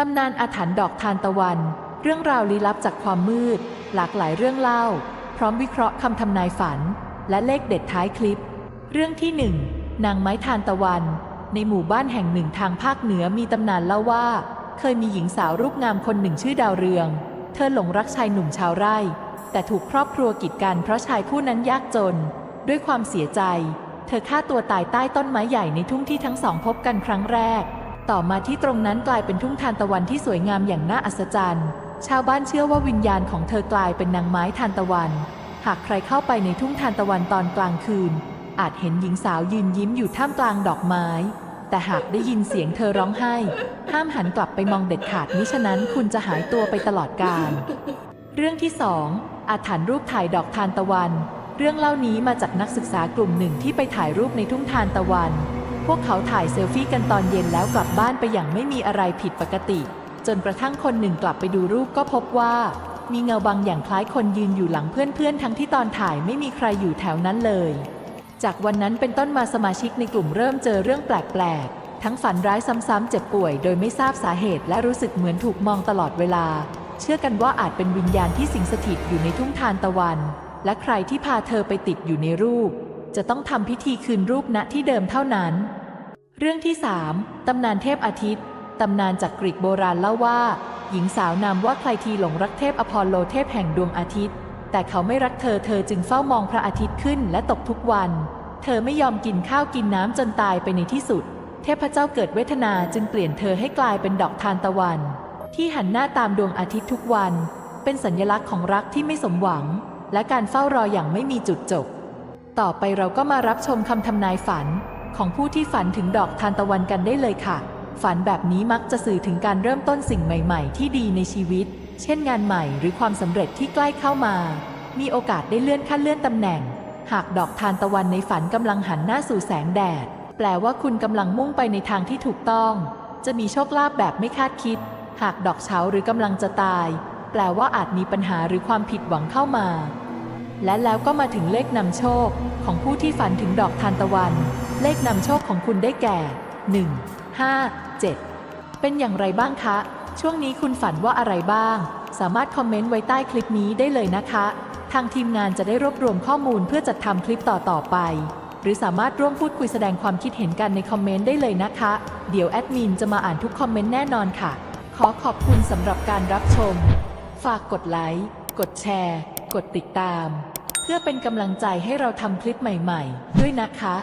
ตำนานอาถรรพ์ดอกทานตะวัน เรื่องราวลี้ลับจากความมืด หลากหลายเรื่องเล่า พร้อมวิเคราะห์คำทำนายฝัน และเลขเด็ดท้ายคลิป เรื่องที่หนึ่งนางไม้ทานตะวัน ในหมู่บ้านแห่งหนึ่งทางภาคเหนือมีตำนานเล่าว่า เคยมีหญิงสาวรูปงามคนหนึ่งชื่อดาวเรือง เธอหลงรักชายหนุ่มชาวไร่ แต่ถูกครอบครัวกีดกันเพราะชายผู้นั้นยากจน ด้วยความเสียใจ เธอฆ่าตัวตายใต้ต้นไม้ใหญ่ในทุ่งที่ทั้งสองพบกันครั้งแรก ต่อมาที่ตรงนั้นกลายเป็นทุ่งทานตะวันที่สวยงามอย่างน่าอัศจรรย์ ชาวบ้านเชื่อว่าวิญญาณของเธอกลายเป็นนางไม้ทานตะวัน หากใครเข้าไปในทุ่งทานตะวันตอนกลางคืน อาจเห็นหญิงสาวยืนยิ้มอยู่ท่ามกลางดอกไม้ แต่หากได้ยินเสียงเธอร้องไห้ ห้ามหันกลับไปมองเด็ดขาดมิฉะนั้นคุณจะหายตัวไปตลอดกาล เรื่องที่สองอาถรรพ์รูปถ่ายดอกทานตะวัน เรื่องเล่านี้มาจากนักศึกษากลุ่มหนึ่งที่ไปถ่ายรูปในทุ่งทานตะวัน พวกเขาถ่ายเซลฟี่กันตอนเย็นแล้วกลับบ้านไปอย่างไม่มีอะไรผิดปกติ จนกระทั่งคนหนึ่งกลับไปดูรูปก็พบว่า มีเงาบางอย่างคล้ายคนยืนอยู่หลังเพื่อนๆ ทั้งที่ตอนถ่ายไม่มีใครอยู่แถวนั้นเลย จากวันนั้นเป็นต้นมาสมาชิกในกลุ่มเริ่มเจอเรื่องแปลกๆ ทั้งฝันร้ายซ้ำๆเจ็บป่วย โดยไม่ทราบสาเหตุและรู้สึกเหมือนถูกมองตลอดเวลา เชื่อกันว่าอาจเป็นวิญญาณที่สิงสถิตอยู่ในทุ่งทานตะวัน และใครที่พาเธอไปติดอยู่ในรูป จะต้องทำพิธีคืนรูปณที่เดิมเท่านั้น เรื่องที่3ตำนานเทพอาทิตย์ตำนานจากกรีกโบราณเล่าว่า หญิงสาวนามว่าใครทีหลงรักเทพอพอลโลเทพแห่งดวงอาทิตย์ แต่เขาไม่รักเธอเธอจึงเฝ้ามองพระอาทิตย์ขึ้นและตกทุกวัน เธอไม่ยอมกินข้าวกินน้ำจนตายไปในที่สุด เทพเจ้าเกิดเวทนาจึงเปลี่ยนเธอให้กลายเป็นดอกทานตะวัน ที่หันหน้าตามดวงอาทิตย์ทุกวัน เป็นสัญลักษณ์ของรักที่ไม่สมหวัง และการเฝ้ารออย่างไม่มีจุดจบ ต่อไปเราก็มารับชมคำทำนายฝันของผู้ที่ฝันถึงดอกทานตะวันกันได้เลยค่ะ ฝันแบบนี้มักจะสื่อถึงการเริ่มต้นสิ่งใหม่ๆ ที่ดีในชีวิต เช่นงานใหม่หรือความสำเร็จที่ใกล้เข้ามา มีโอกาสได้เลื่อนขั้นเลื่อนตำแหน่ง หากดอกทานตะวันในฝันกำลังหันหน้าสู่แสงแดด แปลว่าคุณกำลังมุ่งไปในทางที่ถูกต้อง จะมีโชคลาภแบบไม่คาดคิด หากดอกเฉาหรือกำลังจะตาย แปลว่าอาจมีปัญหาหรือความผิดหวังเข้ามา และแล้วก็มาถึงเลขนำโชคของผู้ที่ฝันถึงดอกทานตะวัน เลขนำโชคของคุณได้แก่ 1 5 7 เป็นอย่างไรบ้างคะ ช่วงนี้คุณฝันว่าอะไรบ้าง สามารถคอมเมนต์ไว้ใต้คลิปนี้ได้เลยนะคะ ทางทีมงานจะได้รวบรวมข้อมูลเพื่อจัดทำคลิปต่อๆไป หรือสามารถร่วมพูดคุยแสดงความคิดเห็นกันในคอมเมนต์ได้เลยนะคะ เดี๋ยวแอดมินจะมาอ่านทุกคอมเมนต์แน่นอนค่ะ ขอขอบคุณสำหรับการรับชม ฝากกดไลค์ กดแชร์ กดติดตาม เพื่อเป็นกำลังใจให้เราทำคลิปใหม่ ๆ ด้วยนะคะ